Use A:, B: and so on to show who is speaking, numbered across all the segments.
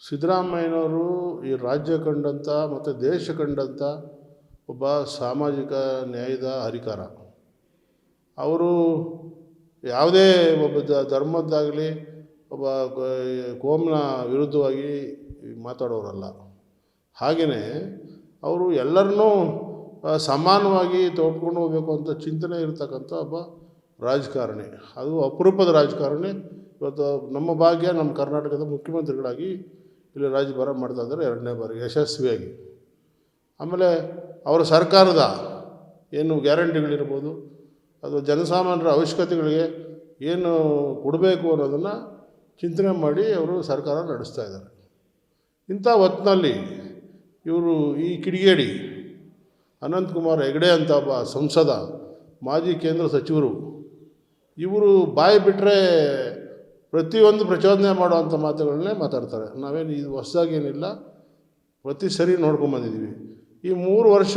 A: ಸಿದ್ದರಾಮಯ್ಯನವರು ಈ ರಾಜ್ಯ ಕಂಡಂಥ ಮತ್ತು ದೇಶ ಕಂಡಂಥ ಒಬ್ಬ ಸಾಮಾಜಿಕ ನ್ಯಾಯದ ಹರಿಕಾರ ಅವರು ಯಾವುದೇ ಒಬ್ಬ ಧರ್ಮದ್ದಾಗಲಿ ಒಬ್ಬ ಕೋಮ್ನ ವಿರುದ್ಧವಾಗಿ ಮಾತಾಡೋರಲ್ಲ. ಹಾಗೆಯೇ ಅವರು ಎಲ್ಲರನ್ನೂ ಸಮಾನವಾಗಿ ತೋಡ್ಕೊಂಡು ಹೋಗಬೇಕು ಅಂತ ಚಿಂತನೆ ಇರತಕ್ಕಂಥ ಒಬ್ಬ ರಾಜಕಾರಣಿ. ಅದು ಅಪರೂಪದ ರಾಜಕಾರಣಿ. ಇವತ್ತು ನಮ್ಮ ಭಾಗ್ಯ ನಮ್ಮ ಕರ್ನಾಟಕದ ಮುಖ್ಯಮಂತ್ರಿಗಳಾಗಿ ಇಲ್ಲಿ ರಾಜ್ಯಭಾರ ಮಾಡ್ತಾ ಇದ್ದಾರೆ ಎರಡನೇ ಬಾರಿ ಯಶಸ್ವಿಯಾಗಿ. ಆಮೇಲೆ ಅವರ ಸರ್ಕಾರದ ಏನು ಗ್ಯಾರಂಟಿಗಳಿರ್ಬೋದು, ಅಥವಾ ಜನಸಾಮಾನ್ಯರ ಅವಶ್ಯಕತೆಗಳಿಗೆ ಏನು ಕೊಡಬೇಕು ಅನ್ನೋದನ್ನು ಚಿಂತನೆ ಮಾಡಿ ಅವರು ಸರ್ಕಾರ ನಡೆಸ್ತಾ ಇದ್ದಾರೆ ಇಂಥ ಹೊತ್ತಿನಲ್ಲಿ ಇವರು ಈ ಕಿಡಿಗೇಡಿ ಅನಂತಕುಮಾರ್ ಹೆಗಡೆ ಅಂತ ಒಬ್ಬ ಸಂಸದ, ಮಾಜಿ ಕೇಂದ್ರ ಸಚಿವರು, ಇವರು ಬಾಯಿ ಬಿಟ್ಟರೆ ಪ್ರತಿಯೊಂದು ಪ್ರಚೋದನೆ ಮಾಡುವಂಥ ಮಾತುಗಳನ್ನೇ ಮಾತಾಡ್ತಾರೆ. ನಾವೇನು ಇದು ಹೊಸ್ದಾಗಿ ಏನಿಲ್ಲ ಪ್ರತಿ ಸರಿ ನೋಡ್ಕೊಂಬಂದಿದ್ದೀವಿ ಈ ಮೂರು ವರ್ಷ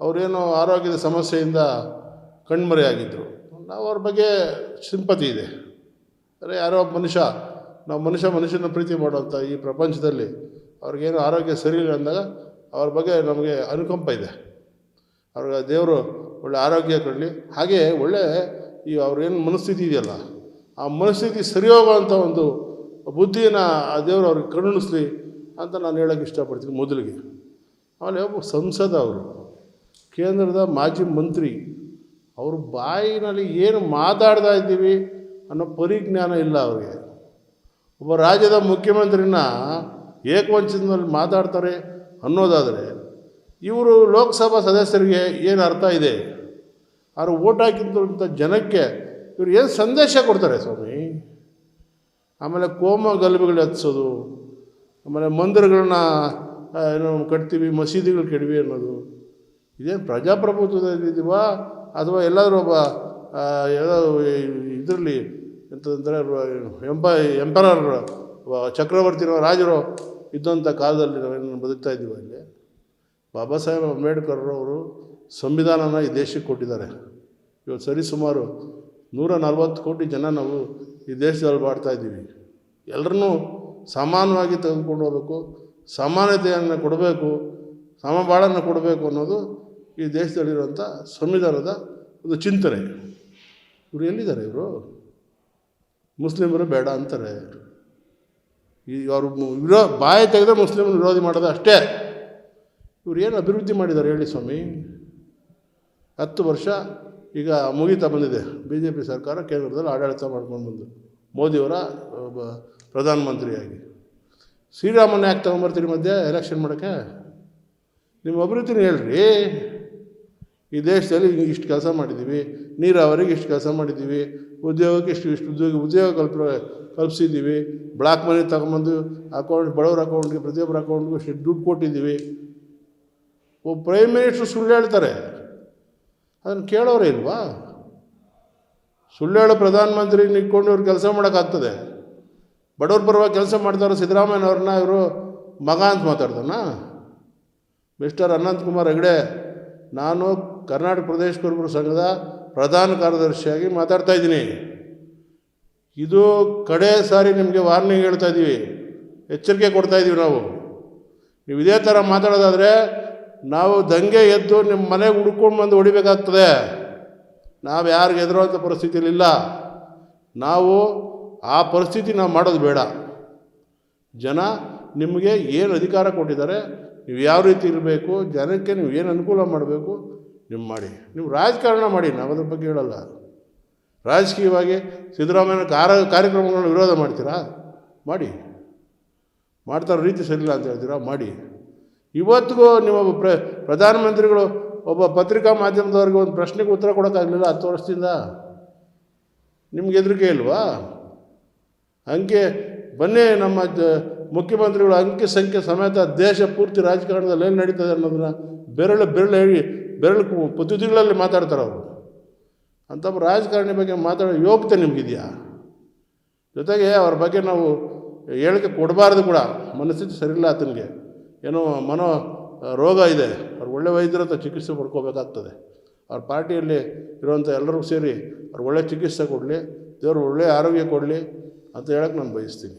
A: ಅವರೇನೋ ಆರೋಗ್ಯದ ಸಮಸ್ಯೆಯಿಂದ ಕಣ್ಮರೆಯಾಗಿದ್ದರು ನಾವು ಅವ್ರ ಬಗ್ಗೆ ಸಿಂಪತಿ ಇದೆ. ಅರೆ, ಯಾರೋ ಮನುಷ್ಯ, ನಾವು ಮನುಷ್ಯ ಮನುಷ್ಯನ ಪ್ರೀತಿ ಮಾಡುವಂಥ ಈ ಪ್ರಪಂಚದಲ್ಲಿ ಅವ್ರಿಗೇನು ಆರೋಗ್ಯ ಸರಿ ಇಲ್ಲ ಅಂದಾಗ ಅವ್ರ ಬಗ್ಗೆ ನಮಗೆ ಅನುಕಂಪ ಇದೆ. ಅವ್ರಿಗೆ ದೇವರು ಒಳ್ಳೆ ಆರೋಗ್ಯ ಕೊಡಲಿ. ಹಾಗೆ ಒಳ್ಳೆ ಈ ಅವ್ರೇನು ಮನಸ್ಥಿತಿ ಇದೆಯಲ್ಲ ಆ ಮನಸ್ಥಿತಿ ಸರಿ ಹೋಗುವಂಥ ಒಂದು ಬುದ್ಧಿನ ಆ ದೇವರು ಅವ್ರಿಗೆ ಕರುಣಿಸ್ಲಿ ಅಂತ ನಾನು ಹೇಳೋಕ್ಕೆ ಇಷ್ಟಪಡ್ತೀನಿ ಮೊದಲಿಗೆ. ಆಮೇಲೆ ಒಬ್ಬ ಸಂಸದ ಅವರು, ಕೇಂದ್ರದ ಮಾಜಿ ಮಂತ್ರಿ, ಅವ್ರ ಬಾಯಿನಲ್ಲಿ ಏನು ಮಾತಾಡ್ತಾ ಇದ್ದೀವಿ ಅನ್ನೋ ಪರಿಜ್ಞಾನ ಇಲ್ಲ ಅವರಿಗೆ. ಒಬ್ಬ ರಾಜ್ಯದ ಮುಖ್ಯಮಂತ್ರಿನ ಏಕವಂಚಿತದಲ್ಲಿ ಮಾತಾಡ್ತಾರೆ ಅನ್ನೋದಾದರೆ, ಇವರು ಲೋಕಸಭಾ ಸದಸ್ಯರಿಗೆ ಏನು ಅರ್ಥ ಇದೆ? ಅವ್ರು ಓಟ್ ಹಾಕಿದಂಥ ಜನಕ್ಕೆ ಇವ್ರು ಏನು ಸಂದೇಶ ಕೊಡ್ತಾರೆ ಸ್ವಾಮಿ? ಆಮೇಲೆ ಕೋಮ ಗಲಭೆಗಳು ಹತ್ಸೋದು ಆಮೇಲೆ ಮಂದಿರಗಳನ್ನ ಏನೋ ಕಟ್ತೀವಿ, ಮಸೀದಿಗಳು ಕೆಡವಿ ಅನ್ನೋದು. ಇದೇನು ಪ್ರಜಾಪ್ರಭುತ್ವದಲ್ಲಿದ್ದೀವ ಅಥವಾ ಎಲ್ಲಾದರೂ ಒಬ್ಬ ಯಾವುದೋ ಇದರಲ್ಲಿ ಎಂತಂದರೆ ಎಂಪ ಎಂಪರರ್ ಚಕ್ರವರ್ತಿನೋ ರಾಜರು ಇದ್ದಂಥ ಕಾಲದಲ್ಲಿ ನಾವೇನು ಬದುಕ್ತಾ ಇದ್ದೀವಿ ಅಲ್ಲಿ ಬಾಬಾ ಸಾಹೇಬ್ ಅಂಬೇಡ್ಕರ್ ಅವರು ಸಂವಿಧಾನನ ಈ ದೇಶಕ್ಕೆ ಕೊಟ್ಟಿದ್ದಾರೆ. ಇವತ್ತು ಸರಿಸುಮಾರು ನೂರ ನಲ್ವತ್ತು ಕೋಟಿ ಜನ ನಾವು ಈ ದೇಶದಲ್ಲಿ ಬಾಡ್ತಾ ಇದ್ದೀವಿ. ಎಲ್ಲರನ್ನೂ ಸಮಾನವಾಗಿ ತೆಗೆದುಕೊಂಡು ಹೋಗಬೇಕು, ಸಮಾನತೆಯನ್ನು ಕೊಡಬೇಕು ಸಮಬಾಳನ್ನು ಕೊಡಬೇಕು ಅನ್ನೋದು ಈ ದೇಶದಲ್ಲಿರುವಂಥ ಸಂವಿಧಾನದ ಒಂದು ಚಿಂತನೆ. ಇವರು ಎಲ್ಲಿದ್ದಾರೆ ಇವರು? ಮುಸ್ಲಿಮರು ಬೇಡ ಅಂತಾರೆ ಈ ಅವರು ವಿರೋ, ಬಾಯಿ ತೆಗೆದ್ರೆ ಮುಸ್ಲಿಮರು ವಿರೋಧಿ ಮಾಡೋದು ಅಷ್ಟೇ. ಇವ್ರು ಏನು ಅಭಿವೃದ್ಧಿ ಮಾಡಿದ್ದಾರೆ ಹೇಳಿ ಸ್ವಾಮಿ? ಹತ್ತು ವರ್ಷ ಈಗ ಮುಗಿತಾ ಬಂದಿದೆ. ಬಿ ಜೆ ಪಿ ಸರ್ಕಾರ ಕೇಂದ್ರದಲ್ಲಿ ಆಡಳಿತ ಮಾಡ್ಕೊಂಡು ಬಂದು. ಮೋದಿಯವರ ಪ್ರಧಾನಮಂತ್ರಿಯಾಗಿ. ಶ್ರೀರಾಮನ್ ಯಾಕೆ ತೊಗೊಂಬರ್ತೀರಿ ಮಧ್ಯೆ ಎಲೆಕ್ಷನ್ ಮಾಡೋಕ್ಕೆ? ನಿಮ್ಮ ಅಭಿವೃದ್ಧಿನ ಹೇಳ್ರಿ. ಈ ದೇಶದಲ್ಲಿ ಇಷ್ಟು ಕೆಲಸ ಮಾಡಿದ್ದೀವಿ, ನೀರಾವರಿಗೆ ಇಷ್ಟು ಕೆಲಸ ಮಾಡಿದ್ದೀವಿ, ಉದ್ಯೋಗಕ್ಕೆ ಇಷ್ಟು ಇಷ್ಟು ಉದ್ಯೋಗ ಉದ್ಯೋಗ ಕಲ್ಪ, ಕಲ್ಪಿಸಿದ್ದೀವಿ, ಬ್ಲಾಕ್ ಮನಿ ತಗೊಂಬಂದು ಅಕೌಂಟ್, ಬಡವ್ರ ಅಕೌಂಟ್ಗೆ, ಪ್ರತಿಯೊಬ್ಬರ ಅಕೌಂಟ್ಗೂ ಇಷ್ಟು ದುಡ್ಡು ಕೊಟ್ಟಿದ್ದೀವಿ. ಒಬ್ಬ ಪ್ರೈಮ್ ಮಿನಿಸ್ಟ್ರು ಸುಳ್ಳು ಹೇಳ್ತಾರೆ. ಅದನ್ನು ಕೇಳೋರು ಇಲ್ವಾ? ಸುಳ್ಳೇಳು ಪ್ರಧಾನಮಂತ್ರಿ ಇಟ್ಕೊಂಡು ಇವ್ರು ಕೆಲಸ ಮಾಡೋಕ್ಕಾಗ್ತದೆ. ಬಡವ್ರ ಪರವಾಗಿ ಕೆಲಸ ಮಾಡ್ತಾರೆ ಸಿದ್ದರಾಮಯ್ಯನವ್ರನ್ನ ಇವರು ಮಗ ಅಂತ ಮಾತಾಡ್ತಾನ ಮಿಸ್ಟರ್ ಅನಂತಕುಮಾರ್ ಹೆಗಡೆ, ನಾನು ಕರ್ನಾಟಕ ಪ್ರದೇಶ ಕುರುಬರ ಸಂಘದ ಪ್ರಧಾನ ಕಾರ್ಯದರ್ಶಿಯಾಗಿ ಮಾತಾಡ್ತಾ ಇದ್ದೀನಿ. ಇದು ಕಡೆ ಸಾರಿ ನಿಮಗೆ ವಾರ್ನಿಂಗ್ ಹೇಳ್ತಾ ಇದ್ದೀವಿ ಎಚ್ಚರಿಕೆ ಕೊಡ್ತಾ ಇದ್ದೀವಿ ನಾವು. ನೀವು ಇದೇ ಥರ ಮಾತಾಡೋದಾದರೆ ನಾವು ದಂಗೆ ಎದ್ದು ನಿಮ್ಮ ಮನೆಗೆ ಹುಡ್ಕೊಂಡು ಬಂದು ಹೊಡಿಬೇಕಾಗ್ತದೆ. ನಾವು ಯಾರಿಗೆ ಎದುರುವಂಥ ಪರಿಸ್ಥಿತಿಲಿಲ್ಲ ನಾವು ಆ ಪರಿಸ್ಥಿತಿ ನಾವು ಮಾಡೋದು ಬೇಡ. ಜನ ನಿಮಗೆ ಏನು ಅಧಿಕಾರ ಕೊಟ್ಟಿದ್ದಾರೆ, ನೀವು ಯಾವ ರೀತಿ ಇರಬೇಕು, ಜನಕ್ಕೆ ನೀವು ಏನು ಅನುಕೂಲ ಮಾಡಬೇಕು ನಿಮ್ಮ ಮಾಡಿ. ನೀವು ರಾಜಕಾರಣ ಮಾಡಿ, ನಾವು ಅದ್ರ ಬಗ್ಗೆ ಹೇಳಲ್ಲ. ರಾಜಕೀಯವಾಗಿ ಸಿದ್ದರಾಮಯ್ಯನ ಕಾರ, ಕಾರ್ಯಕ್ರಮಗಳನ್ನ ವಿರೋಧ ಮಾಡ್ತೀರಾ? ಮಾಡಿ. ಮಾಡ್ತಾರೋ ರೀತಿ ಸರಿಯಿಲ್ಲ ಅಂತ ಹೇಳ್ತೀರಾ? ಮಾಡಿ. ಇವತ್ತಿಗೂ ನಿಮ್ಮ ಪ್ರ, ಪ್ರಧಾನಮಂತ್ರಿಗಳು ಒಬ್ಬ ಪತ್ರಿಕಾ ಮಾಧ್ಯಮದವ್ರಿಗೆ ಒಂದು ಪ್ರಶ್ನೆಗೆ ಉತ್ತರ ಕೊಡೋಕ್ಕಾಗಲಿಲ್ಲ ಹತ್ತು ವರ್ಷದಿಂದ? ನಿಮ್ಗೆ ಹೆದರಿಕೆ ಇಲ್ವಾ? ಅಂಕೆ ಬನ್ನಿ ನಮ್ಮ ಮುಖ್ಯಮಂತ್ರಿಗಳು ಅಂಕೆ ಸಂಖ್ಯೆ ಸಮೇತ ದೇಶ ಪೂರ್ತಿ ರಾಜಕಾರಣದಲ್ಲಿ ಏನು ನಡೀತದೆ ಅನ್ನೋದನ್ನ ಬೆರಳು ಬೆರಳು ಹೇಳಿ, ಬೆರಳು ತುದಿಗಳಲ್ಲಿ ಮಾತಾಡ್ತಾರೆ ಅವರು. ಒಬ್ಬ ರಾಜಕಾರಣಿ ಬಗ್ಗೆ ಮಾತಾಡೋ ಯೋಗ್ಯತೆ ನಿಮಗಿದೆಯಾ? ಜೊತೆಗೆ ಅವ್ರ ಬಗ್ಗೆ ನಾವು ಹೇಳಿಕೆ ಕೊಡಬಾರ್ದು ಕೂಡ, ಮನಸ್ಥಿತಿ ಸರಿಯಿಲ್ಲ ಆತನಿಗೆ. ಏನೋ ಮನೋ ರೋಗ ಇದೆ. ಅವ್ರು ಒಳ್ಳೆ ವೈದ್ಯರ ಹತ್ರ ಚಿಕಿತ್ಸೆ ಪಡ್ಕೋಬೇಕಾಗ್ತದೆ. ಅವ್ರ ಪಾರ್ಟಿಯಲ್ಲಿ ಇರುವಂಥ ಎಲ್ಲರಿಗೂ ಸೇರಿ ಅವ್ರು ಒಳ್ಳೆ ಚಿಕಿತ್ಸೆ ಕೊಡಲಿ, ದೇವರು ಒಳ್ಳೆಯ ಆರೋಗ್ಯ ಕೊಡಲಿ ಅಂತ ಹೇಳಕ್ಕೆ ನಾನು ಬಯಸ್ತೀನಿ.